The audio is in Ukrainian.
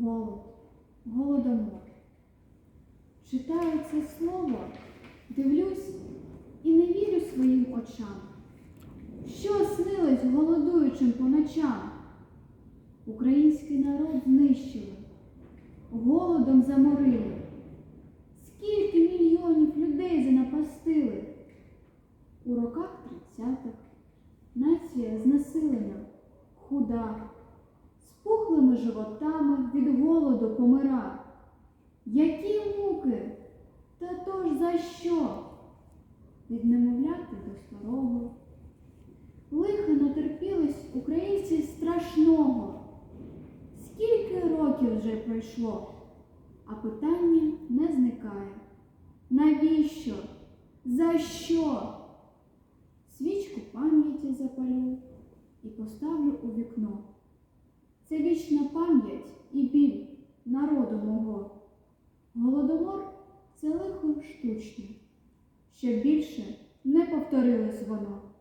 голод, голодомор. Читаю це слово, дивлюсь і не вірю своїм очам. Що снилось голодуючим по ночам? Український народ знищили, голодом заморили. Скільки мільйонів людей занапастили? У роках тридцятих нація знесилена, худа, з пухлими животами від голоду помира. Які муки? Та то ж за що? Від немовляти до старого. Лиха натерпілись українці страшного. Скільки років вже пройшло, а питання не зникає. Навіщо? За що? Свічку пам'яті запалю і поставлю у вікно. Це вічна пам'ять і біль народу мого. Голодомор це лихо штучне, щоб більше не повторилось воно.